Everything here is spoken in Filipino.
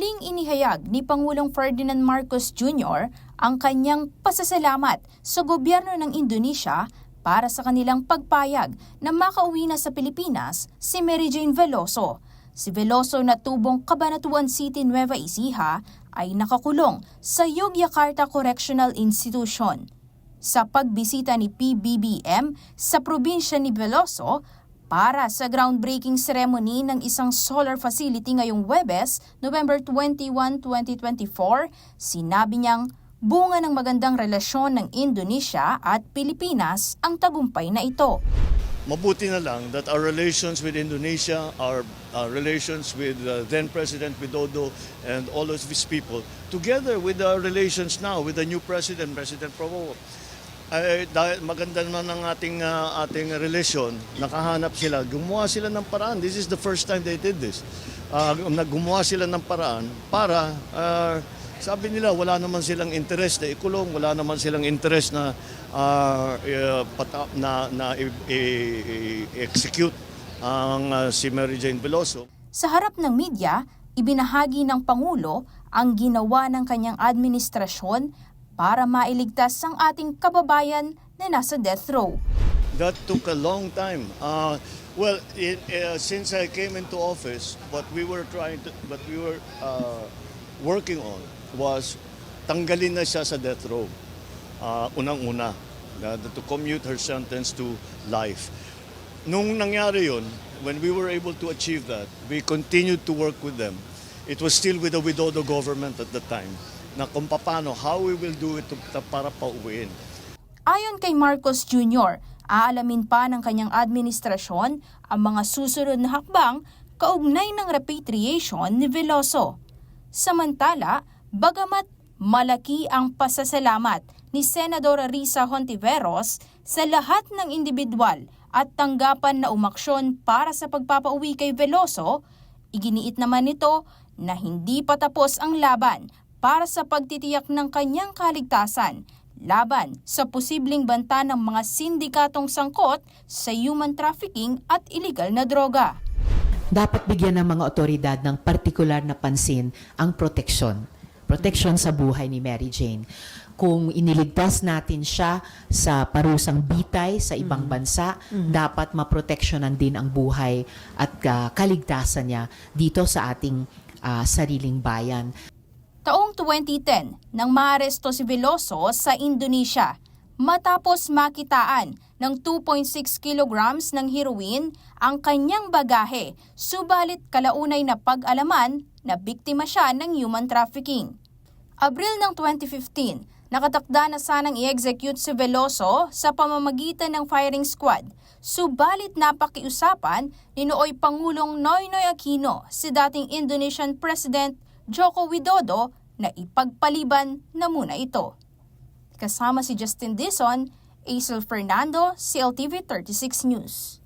Muling inihayag ni Pangulong Ferdinand Marcos Jr. ang kanyang pasasalamat sa gobyerno ng Indonesia para sa kanilang pagpayag na makauwi na sa Pilipinas si Mary Jane Veloso. Si Veloso na tubong Cabanatuan City, Nueva Ecija ay nakakulong sa Yogyakarta Correctional Institution. Sa pagbisita ni PBBM sa probinsya ni Veloso para sa groundbreaking ceremony ng isang solar facility ngayong Webes, November 21, 2024, sinabi niyang bunga ng magandang relasyon ng Indonesia at Pilipinas ang tagumpay na ito. Mabuti na lang that our relations with Indonesia, our, our relations with uh, then President Widodo and all of his people, together with our relations now with the new President, President Prabowo, ay dahil maganda naman ang ating uh, ating relasyon, nakahanap sila, gumawa sila ng paraan. This is the first time they did this. Uh, naggumawa sila ng paraan para uh, sabi nila wala naman silang interest na ikulong, wala naman silang interest na uh, pata- na, na i- i- i- execute ang uh, si Mary Jane Veloso. Sa harap ng media, ibinahagi ng Pangulo ang ginawa ng kanyang administrasyon para mailigtas ang ating kababayan na nasa death row. That took a long time. Uh, well, it, uh, since I came into office, what we were trying to, what we were uh, working on was tanggalin na siya sa death row. Uh, unang-una, na- to commute her sentence to life. Nung nangyari yun, when we were able to achieve that, we continued to work with them. It was still with the Widodo government at the time na kung paano, how we will do it to, para pauwiin. Ayon kay Marcos Jr., aalamin pa ng kanyang administrasyon ang mga susunod na hakbang kaugnay ng repatriation ni Veloso. Samantala, bagamat malaki ang pasasalamat ni Senadora Risa Hontiveros sa lahat ng individual at tanggapan na umaksyon para sa pagpapauwi kay Veloso, iginiit naman nito na hindi pa tapos ang laban para sa pagtitiyak ng kanyang kaligtasan laban sa posibleng banta ng mga sindikatong sangkot sa human trafficking at illegal na droga. dapat bigyan ng mga otoridad ng partikular na pansin ang proteksyon. Proteksyon sa buhay ni Mary Jane. Kung iniligtas natin siya sa parusang bitay sa ibang bansa, dapat maproteksyonan din ang buhay at ah, kaligtasan niya dito sa ating ah, sariling bayan. Taong 2010 nang maaresto si Veloso sa Indonesia matapos makitaan ng 2.6 kilograms ng heroin ang kanyang bagahe, subalit kalaunay na pag-alaman na biktima siya ng human trafficking. Abril ng 2015, nakatakda na sanang i-execute si Veloso sa pamamagitan ng firing squad. Subalit napakiusapan ni nooy Pangulong Noynoy Aquino si dating Indonesian President Joko Widodo na ipagpaliban na muna ito. Kasama si Justin Dison, Aisel Fernando, CLTV 36 News.